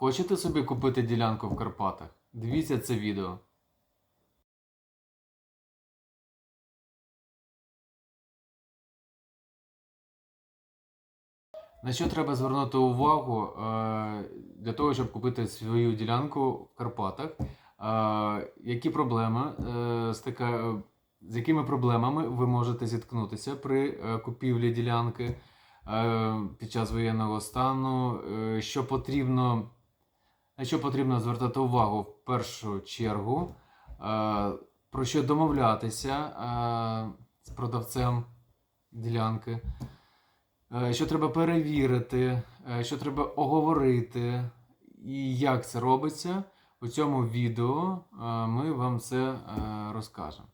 Хочете собі купити ділянку в Карпатах? Дивіться це відео. На що треба звернути увагу е, для того, щоб купити свою ділянку в Карпатах? Е, які проблеми е, стика... з якими проблемами ви можете зіткнутися при купівлі ділянки під час воєнного стану? Що потрібно, на що потрібно звертати увагу в першу чергу? Е, про що домовлятися е, з продавцем ділянки? Е, що треба перевірити, що треба оговорити, і як це робиться. У цьому відео ми вам це е, розкажемо.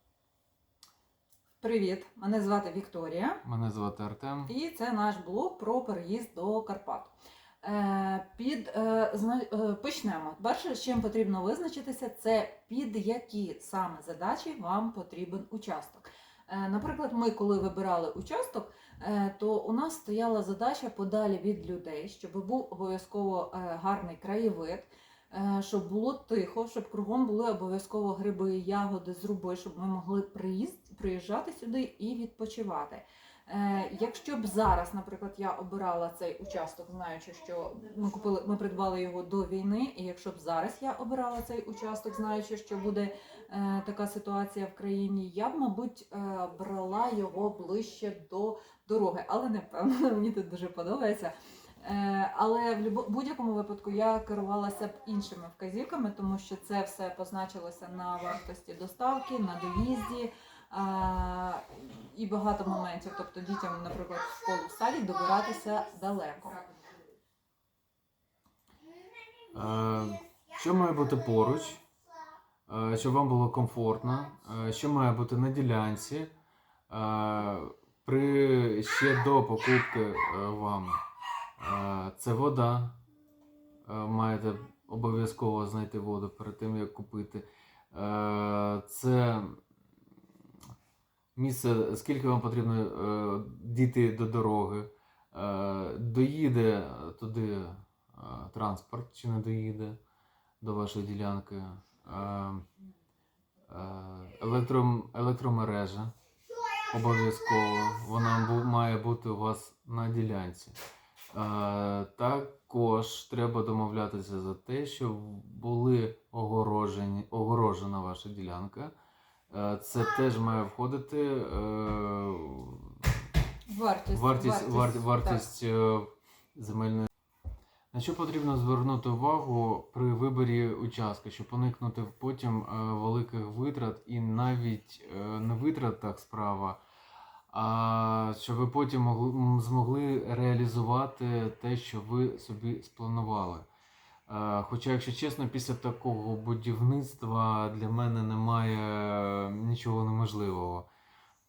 Привіт! Мене звати Вікторія, Мене звати Артем. і це наш блог про переїзд до Карпат. Е, Під, е, е, почнемо. Перше, з чим потрібно визначитися, це під які саме задачі вам потрібен участок. Наприклад, ми, коли вибирали участок, то у нас стояла задача подалі від людей, щоб був обов'язково гарний краєвид, щоб було тихо, щоб кругом були обов'язково гриби, ягоди, зруби, щоб ми могли приїзд, приїжджати сюди і відпочивати. Е, Якщо б зараз, наприклад, я обирала цей участок, знаючи, що ми купили, ми придбали його до війни, і якщо б зараз я обирала цей участок, знаючи, що буде е, така ситуація в країні, я б, мабуть, е, брала його ближче до дороги, але не впевнена, мені тут дуже подобається. Але в будь-якому випадку я керувалася б іншими вказівками, тому що це все позначилося на вартості доставки, на доїзді а, і багато моментів. Тобто дітям, наприклад, в школу в садик добиратися далеко. Що має бути поруч, щоб вам було комфортно, що має бути на ділянці при ще до покупки е, вами. Е, Це вода. Маєте обов'язково знайти воду перед тим, як купити. Це місце, скільки вам потрібно е, дійти до дороги. Е, Доїде туди е, транспорт чи не доїде до вашої ділянки. Е, е, Електро, електромережа обов'язково. Вона має бути у вас на ділянці. Е, Також треба домовлятися за те, щоб були огорожені, огорожена ваша ділянка. Е, Це теж має входити е, Вартість, вартість, вартість, вартість е, земельної. На що потрібно звернути увагу при виборі участка, щоб уникнути потім е, великих витрат і навіть не витратах справа, а щоб ви потім могли, змогли реалізувати те, що ви собі спланували. Е, Хоча, якщо чесно, після такого будівництва для мене немає нічого неможливого.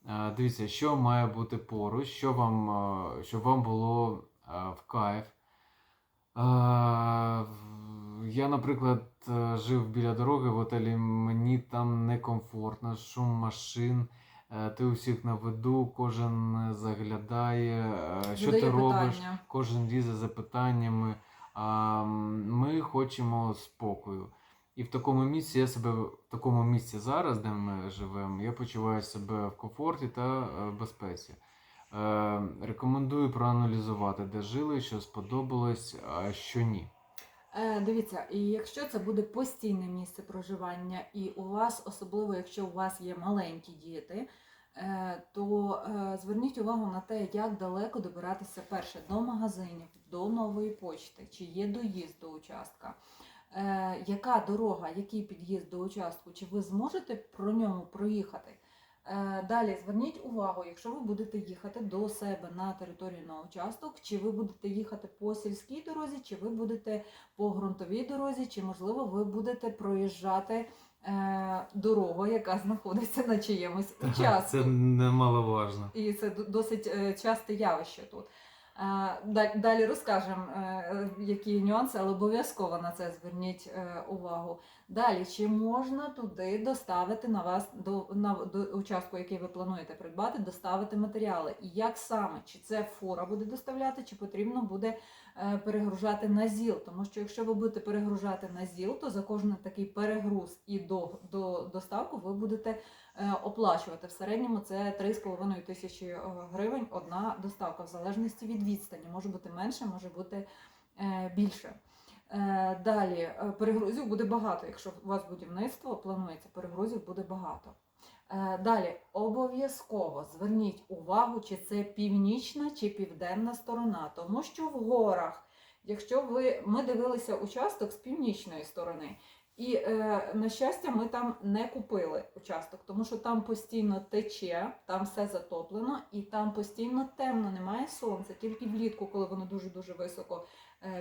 Е, Дивіться, що має бути поруч, що вам, е, щоб вам було в кайф. Я, наприклад, жив біля дороги в готелі, мені там некомфортно, шум машин, ти усіх на виду, кожен заглядає, що Задає ти робиш, питання. кожен лізе за питаннями. Ми хочемо спокою. І в такому місці я себе в такому місці зараз, де ми живемо, я почуваю себе в комфорті та е, безпеці. Е, Рекомендую проаналізувати, де жили, що сподобалось, а що ні. Е, Дивіться, і якщо це буде постійне місце проживання, і у вас, особливо якщо у вас є маленькі діти, е, то зверніть увагу на те, як далеко добиратися перше до магазинів, до нової почти, чи є доїзд до участка. Е, Яка дорога, який під'їзд до участку, чи ви зможете про ньому проїхати? Е, Далі зверніть увагу, якщо ви будете їхати до себе на територію на участок, чи ви будете їхати по сільській дорозі, чи ви будете по ґрунтовій дорозі, чи можливо ви будете проїжджати е, дорогу, яка знаходиться на чиємусь участку. Це немаловажно. І це досить е, часте явище тут. Е, да- Далі розкажемо, е, які нюанси, але обов'язково на це зверніть е, увагу. Далі, чи можна туди доставити на вас до, на, до участку, який ви плануєте придбати, доставити матеріали? І як саме? Чи це фура буде доставляти, чи потрібно буде перегружати на ЗІЛ. Тому що якщо ви будете перегружати на ЗІЛ, то за кожен такий перегруз і до, до доставку ви будете е, оплачувати. В середньому це 3,5 тисячі е, гривень одна доставка, в залежності від відстані. Може бути менше, може бути е, більше. Е, Далі е, перегрузів буде багато. Якщо у вас будівництво планується, перегрузів буде багато. Е, Далі обов'язково зверніть увагу, чи це північна чи південна сторона, тому що в горах, якщо ви ми дивилися участок з північної сторони, і на щастя, ми там не купили участок, тому що там постійно тече, там все затоплено, і там постійно темно, немає сонця. Тільки влітку, коли воно дуже дуже високо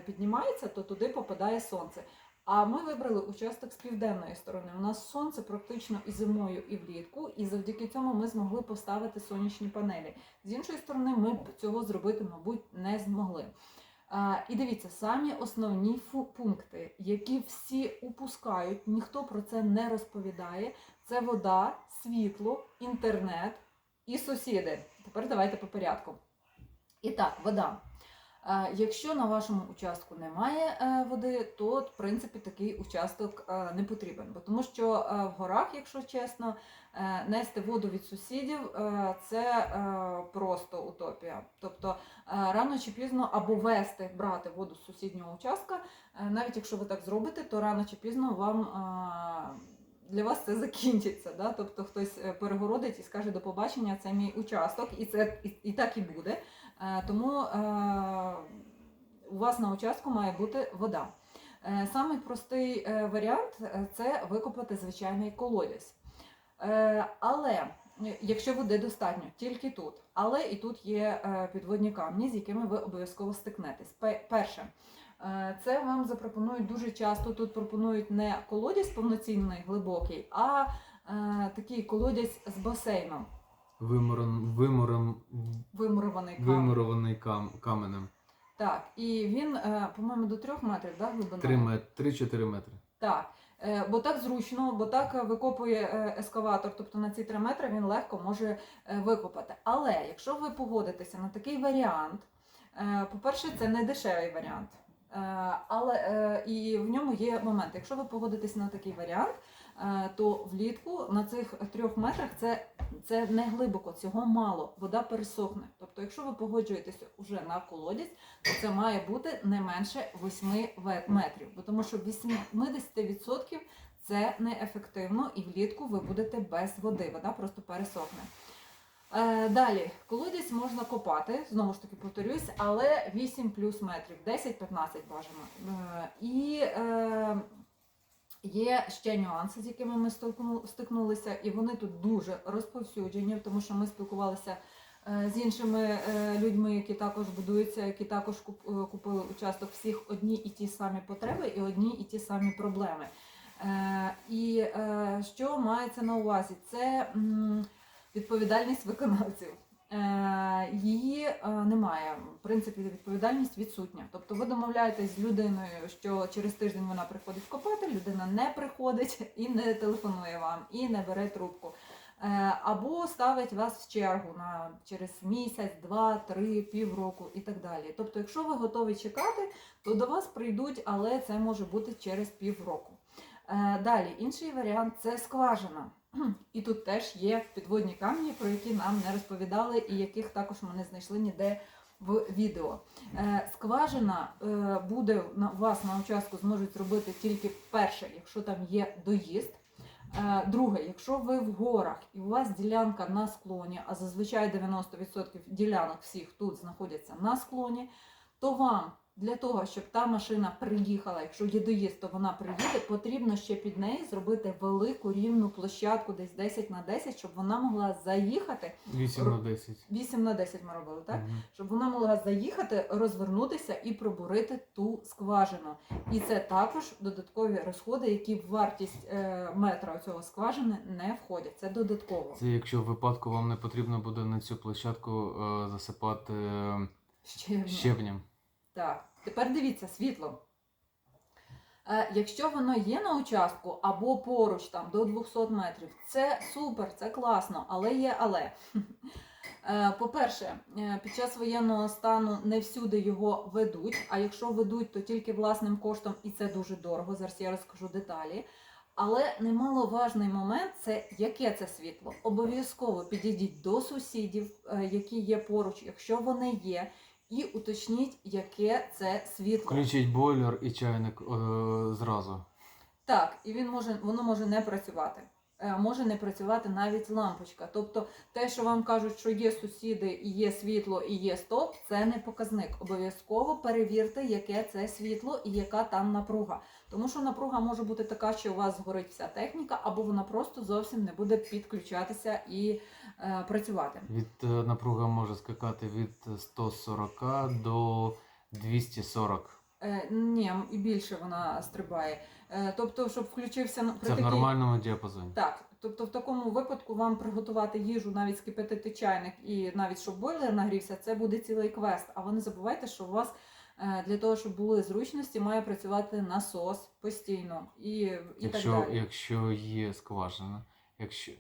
піднімається, то туди попадає сонце. А ми вибрали участок з південної сторони. У нас сонце практично і зимою, і влітку, і завдяки цьому ми змогли поставити сонячні панелі. З іншої сторони, ми б цього зробити, мабуть, не змогли. І дивіться, самі основні пункти, які всі упускають, ніхто про це не розповідає. Це вода, світло, інтернет і сусіди. Тепер давайте по порядку. І так, вода. Якщо на вашому участку немає е, води, то в принципі такий участок е, не потрібен. Бо тому що е, в горах, якщо чесно, нести воду від сусідів це просто утопія. Тобто рано чи пізно або вести, брати воду з сусіднього участка, навіть якщо ви так зробите, то рано чи пізно вам. Для вас це закінчиться, да? тобто хтось перегородить і скаже до побачення, це мій участок, і це і, і так і буде. Е, Тому е, у вас на участку має бути вода. Е, Самий простий варіант це викопати звичайний колодязь. Але якщо води достатньо, тільки тут. Але і тут є підводні камні, з якими ви обов'язково стикнетесь. Перше, це вам запропонують дуже часто. Тут пропонують не колодязь повноцінний, глибокий, а такий колодязь з басейном, Виморон, виморон, вимурований камінь. вимурований кам, каменем. Так, і він, е, по-моєму, до трьох метрів, да, глибина? 3 мет, 3-4 метри. Так. Е, Бо так зручно, бо так е, викопує е, ескаватор, тобто на ці 3 метри він легко може е, викопати. Але якщо ви погодитеся на такий варіант, е, по-перше, це не дешевий варіант. Е, Але е, і в ньому є момент. Якщо ви погодитеся на такий варіант, то влітку на цих трьох метрах це, це не глибоко, цього мало, вода пересохне. Тобто, якщо ви погоджуєтеся вже на колодязь, то це має бути не менше 8 метрів, бо тому що 80% це неефективно, і влітку ви будете без води, вода просто пересохне. Е, далі, колодязь можна копати, знову ж таки повторюсь, але 8 плюс метрів, 10-15 бажано. Е, і е, є ще нюанси, з якими ми стикнулися, і вони тут дуже розповсюджені, тому що ми спілкувалися е, з іншими е, людьми, які також будуються, які також е, купили участок, всіх одні і ті самі потреби і одні і ті самі проблеми. І що мається на увазі? Це відповідальність виконавців. Е, Її е, немає. В принципі, відповідальність відсутня. Тобто ви домовляєтесь з людиною, що через тиждень вона приходить копати, людина не приходить і не телефонує вам, і не бере трубку. Е, Або ставить вас в чергу на через місяць, два, три, півроку і так далі. Тобто, якщо ви готові чекати, то до вас прийдуть, але це може бути через півроку. Далі, інший варіант це скважина. І тут теж є підводні камні, про які нам не розповідали, і яких також ми не знайшли ніде в відео. Е, Скважина е, буде у вас на участку зможуть зробити тільки перше, якщо там є доїзд. Е, Друге, якщо ви в горах і у вас ділянка на склоні, а зазвичай 90% ділянок всіх тут знаходяться на склоні, то вам для того, щоб та машина приїхала, якщо є доїзд, то вона приїде, потрібно ще під неї зробити велику рівну площадку, десь 10 на 10, щоб вона могла заїхати. 8 на 10. 8 на 10 ми робили, так? Мгм. Щоб вона могла заїхати, розвернутися і пробурити ту скважину. І це також додаткові розходи, які в вартість е, метра цього скважини не входять. Це додатково. Це якщо в випадку вам не потрібно буде на цю площадку е, засипати е, Ще щебнем. Так, тепер дивіться світло. Е, якщо воно є на участку або поруч там до 200 метрів, це супер, це класно, але є але. Е, По-перше, е, під час воєнного стану не всюди його ведуть, а якщо ведуть, то тільки власним коштом, і це дуже дорого. Зараз я розкажу деталі. Але немаловажний момент це яке це світло. Обов'язково підійдіть до сусідів, які є поруч, якщо вони є, і уточніть, яке це світло. Включіть бойлер і чайник е, зразу. Так, і він може, воно може не працювати. Е, Може не працювати навіть лампочка. Тобто те, що вам кажуть, що є сусіди, і є світло, і є стовп, це не показник. Обов'язково перевірте, яке це світло і яка там напруга. Тому що напруга може бути така, що у вас згорить вся техніка, або вона просто зовсім не буде підключатися і працювати. Від е, напруга може скакати від 140 до 240. Е, ні, і більше вона стрибає. Е, тобто, щоб включився на- при Це в нормальному діапазоні. Так, тобто в такому випадку вам приготувати їжу, навіть скипятити чайник і навіть щоб бойлер нагрівся, це буде цілий квест. А ви не забувайте, що у вас е, для того, щоб були зручності, має працювати насос постійно і, і Якщо, так далі. якщо є скважина, якщо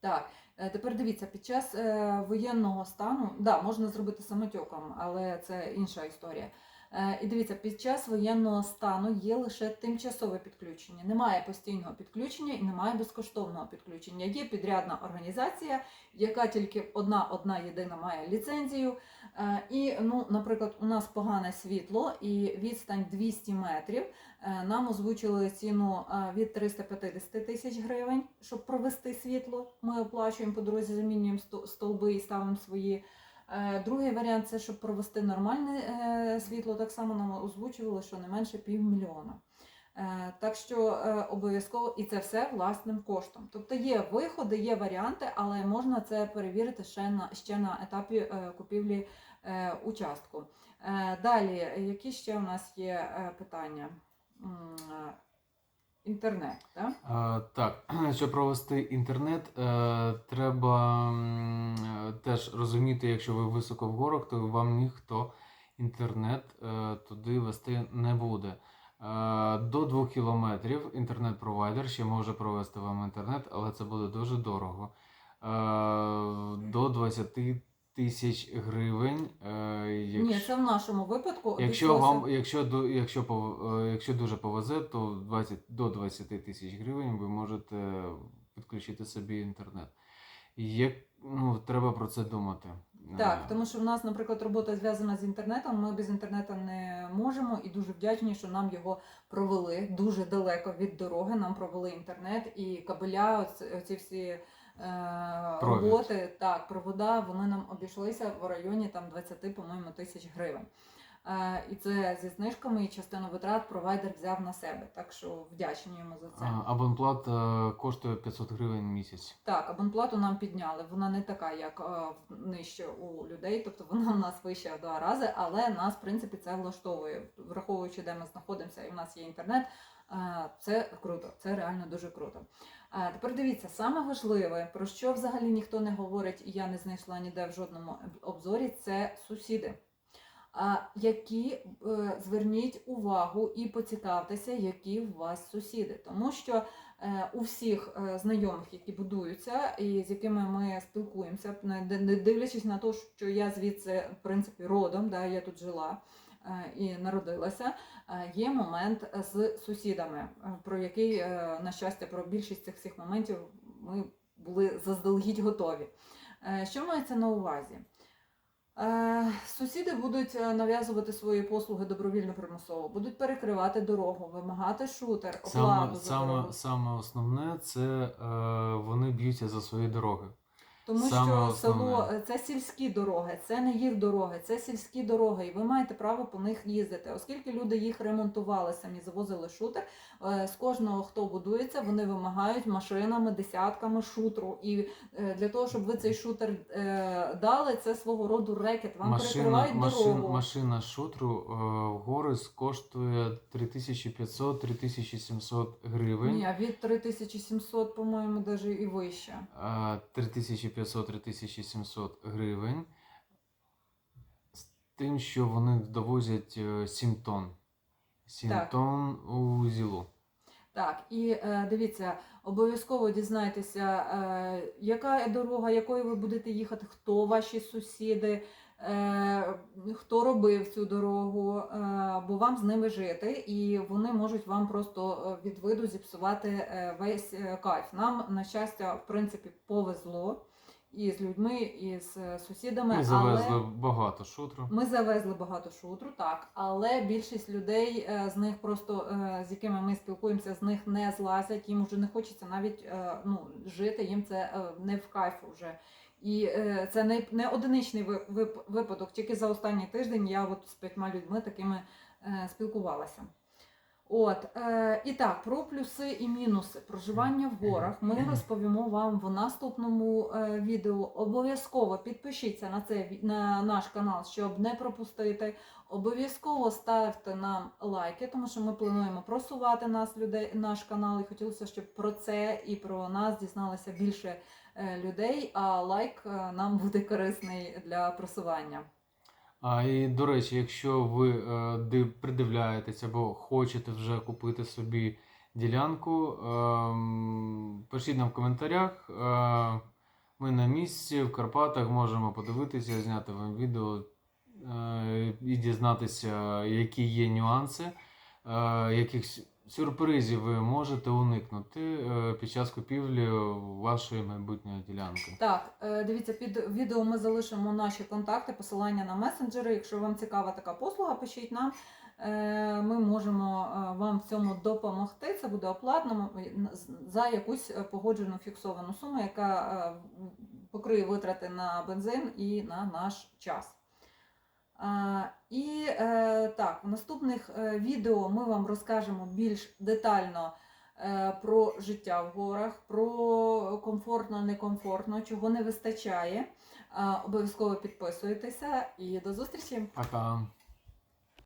Так, е, тепер дивіться, під час е, воєнного стану, да, можна зробити самотьоком, але це інша історія. Е, і дивіться, під час воєнного стану є лише тимчасове підключення. Немає постійного підключення і немає безкоштовного підключення. Є підрядна організація, яка тільки одна одна єдина має ліцензію. Е, і, ну, наприклад, у нас погане світло і відстань 200 метрів. Е, Нам озвучили ціну від 350 тисяч гривень, щоб провести світло. Ми оплачуємо по дорозі, замінюємо сто- стовби і ставимо свої. Е, Другий варіант це щоб провести нормальне е, світло. Так само нам озвучували, що не менше півмільйона. Е, Так що обов'язково і це все власним коштом. Тобто є виходи, є варіанти, але можна це перевірити ще на ще на етапі купівлі участку. Далі, які ще у нас є питання? Інтернет, так? Так, щоб провести інтернет, е, треба е, теж розуміти, якщо ви високо в горах, то вам ніхто інтернет е, туди вести не буде. До 2 кілометрів інтернет-провайдер ще може провести вам інтернет, але це буде дуже дорого. До 20 тисяч гривень. е, Ні, це в нашому випадку. Якщо обійшлося- вам, якщо ду- якщо пов- е, якщо дуже повезе, то 20 до 20 тисяч гривень ви можете підключити собі інтернет. Як ну треба про це думати. Так, Е, тому що в нас, наприклад, робота зв'язана з інтернетом. Ми без інтернету не можемо і дуже вдячні, що нам його провели дуже далеко від дороги. Нам провели інтернет і кабеля, оці, оці всі е, Провід. роботи, так, провода, вони нам обійшлися в районі там 20, по-моєму, тисяч гривень. Е, і це зі знижками, і частину витрат провайдер взяв на себе. Так що вдячні йому за це. Абонплата коштує 500 гривень в місяць. Так, абонплату нам підняли. Вона не така, як е, нижче у людей, тобто вона в нас вища в два рази, але нас, в принципі, це влаштовує. Враховуючи, де ми знаходимося, і в нас є інтернет. е, Це круто, це реально дуже круто. Е, Тепер дивіться, саме важливе, про що взагалі ніхто не говорить, і я не знайшла ніде в жодному обзорі, це сусіди. Які е, зверніть увагу і поцікавтеся, які у вас сусіди, тому що е, у всіх е, знайомих, які будуються і з якими ми спілкуємося, не дивлячись на те, що я звідси в принципі родом, да, я тут жила і народилася. Є момент з сусідами, про який, на щастя, про більшість цих всіх моментів ми були заздалегідь готові. Що мається на увазі? Е, Сусіди будуть е, нав'язувати свої послуги добровільно примусово, будуть перекривати дорогу, вимагати шутер, оплату Саме, за саме, дорогу. саме основне це е, вони б'ються за свої дороги. Тому Саме що основне. село це сільські дороги, це не їх дороги, це сільські дороги, і ви маєте право по них їздити. Оскільки люди їх ремонтували, самі завозили шутер. е, З кожного хто будується, вони вимагають машинами, десятками шутру. І е, для того, щоб ви цей шутер е, дали, це свого роду рекет. Вам Машина, перекривають машин, дорогу. машина шутру в гори коштує 3500-3700 гривень. Ні, від 3700, по-моєму, навіть і вище. А, 3500-3700 гривень. З тим, що вони довозять е, 7 тонн. 7 Так. тонн у зілу. Так, і е, дивіться, обов'язково дізнайтеся, е, яка дорога, якою ви будете їхати, хто ваші сусіди, е, хто робив цю дорогу, е, бо вам з ними жити, і вони можуть вам просто е, від виду зіпсувати е, весь е, кайф. Нам, на щастя, в принципі, повезло і з людьми, і з е, сусідами. Ми завезли але... багато шутру. Ми завезли багато шутру, так, але більшість людей е, з них просто е, з якими ми спілкуємося, з них не злазять. Їм вже не хочеться навіть ну, жити, їм це не в кайф вже. І це не, не одиничний випадок. Тільки за останній тиждень я от з п'ятьма людьми такими спілкувалася. От, е, і так, про плюси і мінуси проживання в горах ми розповімо вам в наступному е, відео. Обов'язково підпишіться на, це, на наш канал, щоб не пропустити. Обов'язково ставте нам лайки, тому що ми плануємо просувати нас людей, наш канал, і хотілося, щоб про це і про нас дізналося більше е, людей. А лайк е, нам буде корисний для просування. А і до речі, якщо ви е, придивляєтесь або хочете вже купити собі ділянку, ем, пишіть нам в коментарях. Е, ми на місці в Карпатах можемо подивитися, зняти вам відео е, і дізнатися, які є нюанси, е, яких сюрпризів ви можете уникнути е, під час купівлі вашої майбутньої ділянки. Так, е, дивіться, під відео ми залишимо наші контакти, посилання на месенджери. Якщо вам цікава така послуга, пишіть нам. Е, Ми можемо вам в цьому допомогти. Це буде оплатно за якусь погоджену фіксовану суму, яка покриє витрати на бензин і на наш час. І е, так, в наступних е, відео ми вам розкажемо більш детально е, про життя в горах, про комфортно, некомфортно, чого не вистачає. Обов'язково підписуйтеся і до зустрічі! Пока!